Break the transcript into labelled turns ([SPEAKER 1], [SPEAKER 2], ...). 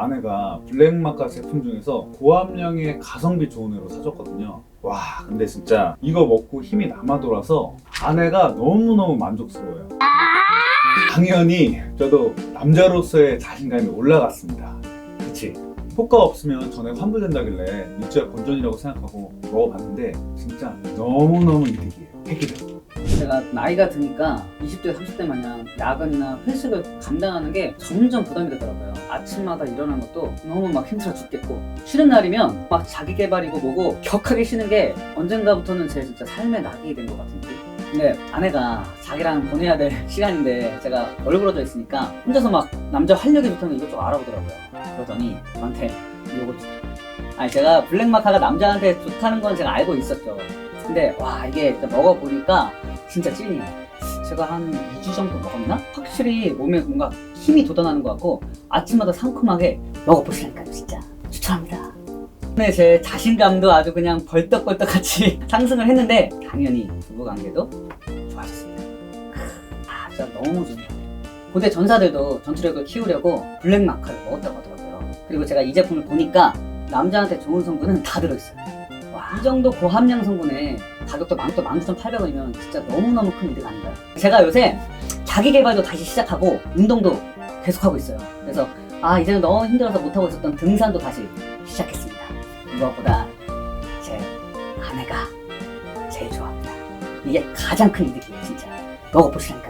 [SPEAKER 1] 아내가 블랙마카 제품 중에서 고함량의 가성비 좋은 애로 사줬거든요. 와, 근데 진짜 이거 먹고 힘이 남아 돌아서 아내가 너무너무 만족스러워요. 당연히 저도 남자로서의 자신감이 올라갔습니다. 그치? 효과 없으면 전에 환불된다길래 일주일 건전이라고 생각하고 먹어봤는데 진짜 너무너무 이득이에요. 핵이득.
[SPEAKER 2] 제가 나이가 드니까 20대, 30대 마냥 야근이나 회식을 감당하는 게 점점 부담이 되더라고요. 아침마다 일어나는 것도 너무 막 힘들어 죽겠고 쉬는 날이면 막 자기 개발이고 뭐고 격하게 쉬는 게 언젠가부터는 제 진짜 삶의 낙이 된 것 같은데 근데 아내가 자기랑 보내야 될 시간인데 제가 얼굴어져 있으니까 혼자서 막 남자 활력이 좋다는 이것저것 알아보더라고요. 그러더니 저한테 요거 주 아니 제가 블랙마카가 남자한테 좋다는 건 제가 알고 있었죠. 근데 와 이게 먹어보니까 진짜 찐이에요. 제가 한 2주 정도 먹었나? 확실히 몸에 뭔가 힘이 돋아나는 것 같고 아침마다 상큼하게 먹어보시라니까요 진짜 추천합니다. 네, 제 자신감도 아주 그냥 벌떡벌떡 같이 상승을 했는데 당연히 부부관계도 좋아졌습니다. 아 진짜 너무 좋네요. 고대 전사들도 전투력을 키우려고 블랙마카를 먹었다고 하더라고요. 그리고 제가 이 제품을 보니까 남자한테 좋은 성분은 다 들어있어요. 와, 이 정도 고함량 성분에 가격도 만또 19,800원이면 진짜 너무너무 큰 이득 아닌가요? 제가 요새 자기 개발도 다시 시작하고 운동도 계속하고 있어요. 그래서 아 이제는 너무 힘들어서 못하고 있었던 등산도 다시 시작했습니다. 무엇보다 제 아내가 제일 좋아합니다. 이게 가장 큰 이득이에요 진짜. 먹어보시라니까요 진짜.